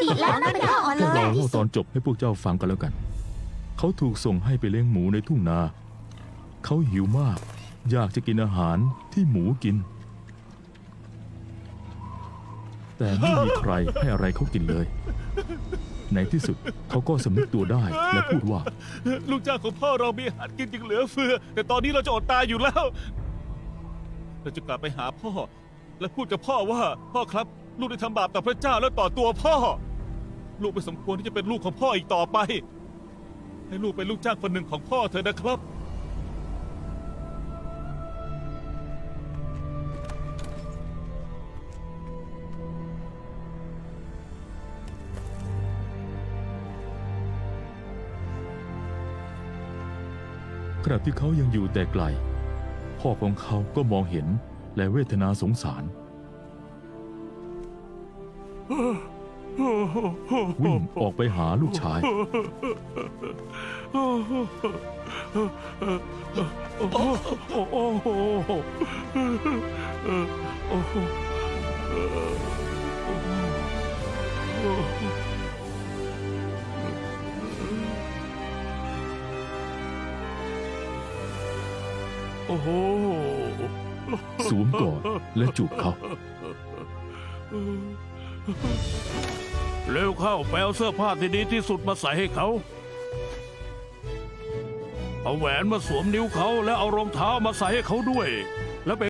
ที่ดีแล้วนะไม่ต้องมาเลเรายเล่าตอนจบให้พวกเจ้าฟังกันแล้วกัน เขาถูกส่งให้ไปเลี้ยงหมูในทุ่งนา เขาหิวมาก อยากจะกินอาหารที่หมูกิน แต่ไม่มีใครให้อะไรเขากินเลย ในที่สุดเขาก็สำนึกตัวได้และพูดว่า ลูกจ้างของพ่อเรามีอาหารกินอย่างเหลือเฟือ แต่ตอนนี้เราจะอดตายอยู่แล้ว เราจะกลับไปหาพ่อ และพูดกับพ่อว่า พ่อครับ ลูกได้ทำบาปต่อพระเจ้าและต่อตัวพ่อ ลูกไม่สมควรที่จะเป็นลูกของพ่ออีกต่อไป ให้ลูกเป็นลูกจ้างคนหนึ่งของพ่อเถอะนะครับ ขณะที่เขายังอยู่แต่ไกล พ่อของเขาก็มองเห็นและเวทนาสงสาร วิ่งออกไปหาลูกชาย โอ้โห สวมกอดและจูบเขา เร็วเข้าไปเอาเสื้อผ้าที่ดีที่สุดมาใส่ให้เขา เอาแหวนมาสวมนิ้วเขาแล้วเอารองเท้ามาใส่ให้เขาด้วย แล้วไป